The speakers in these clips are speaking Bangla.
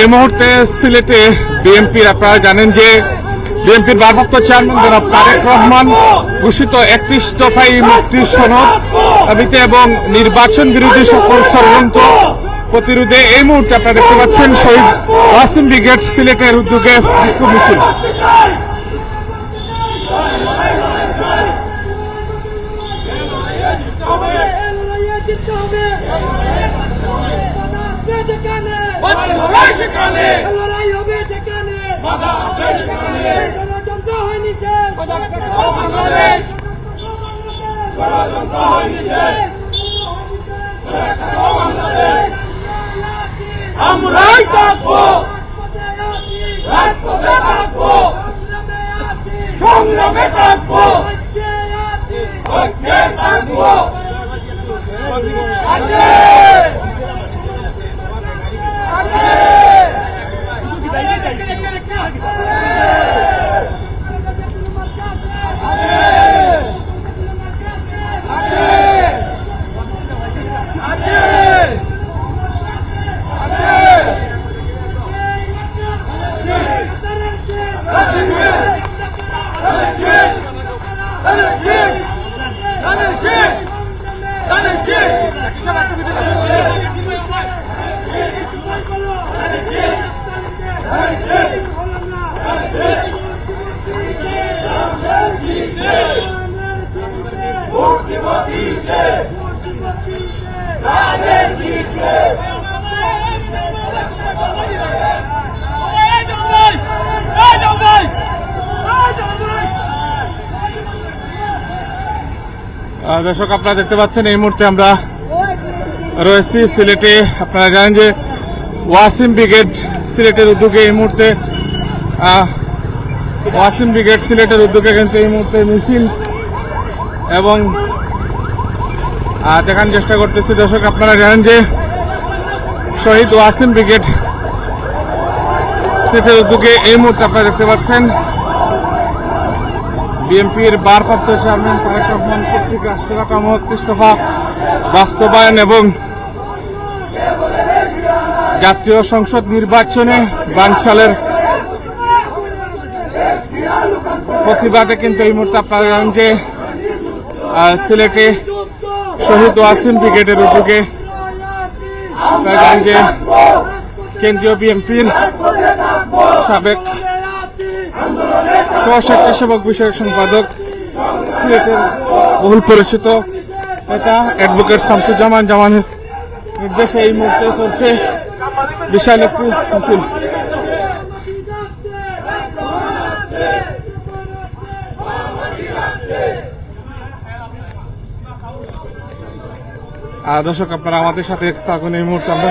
এই মুহূর্তে সিলেটে বিএনপির আপনারা জানেন যে বিএনপির ভারপ্রাপ্ত চেয়ারম্যান জনাব তারেক রহমান ঘোষিত একত্রিশ দফাই মুক্তি সনদ এবং নির্বাচন বিরোধী সকল ষড়যন্ত্র প্রতিরোধে এই মুহূর্তে আপনারা দেখতে পাচ্ছেন শহীদ ওয়াসিম ব্রিগেড সিলেটের উদ্যোগে বিক্ষোভ মিছিল। লড়াই হবে সেখানে। ষড়যন্ত্র নিচে আমরাই থাকব রাজপথে থাকব। আহ, দর্শক আপনারা দেখতে পাচ্ছেন এই মুহূর্তে আমরা রয়েছি সিলেটে। আপনারা জানেন যে ওয়াসিম ব্রিগেড সিলেটের উদ্যোগে এই মুহূর্তে ওয়াসিম ব্রিগেড সিলেটের উদ্যোগে কিন্তু এই মুহূর্তে মিছিল এবং আহ, দেখানোর চেষ্টা করতেছি। দর্শক আপনারা জানেন যে শহীদ ওয়াসিম ব্রিগেড সিলেটের উদ্যোগে এই মুহূর্তে আপনারা দেখতে পাচ্ছেন বিএনপির ভারপ্রাপ্ত চেয়ারম্যান তারেক রহমান কর্তৃক রাষ্ট্রীয় কাঠামো ইস্তফা বাস্তবায়ন এবং জাতীয় সংসদ নির্বাচনে বানশালের প্রতিবাদে কিন্তু এই মুহূর্তে আপনারা জানেন যে সিলেটে শহীদ ওয়াসিম ব্রিগেডের উদ্যোগে আপনারা জানেন যে কেন্দ্রীয় বিএনপির সাবেক স্বেচ্ছাসেবক বিষয়ক সম্পাদক, সিলেটের বহুল পরিচিত এটা অ্যাডভোকেট শামসুজ্জামান জামানের নির্দেশে এই মুহূর্তে চলছে বিশাল একটি মিছিল। দর্শক, আপনারা আমাদের সাথে থাকুন এই মুহূর্তে। আমরা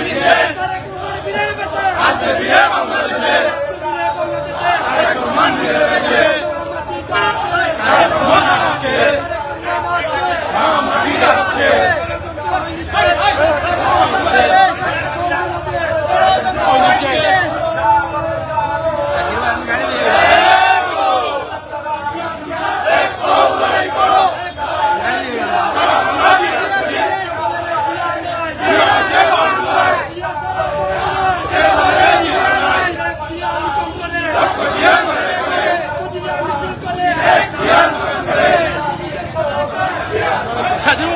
Amém.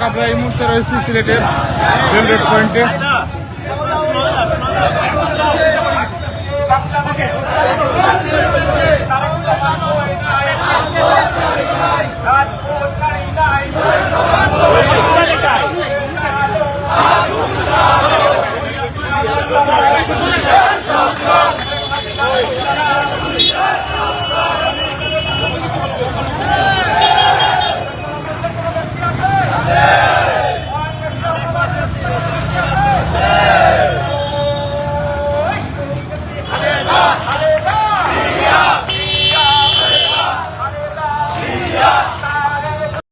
দর্শক আমরা এই মুহূর্তে রয়েছি সিলেটের রেলওয়ে পয়েন্টে। রাজপথ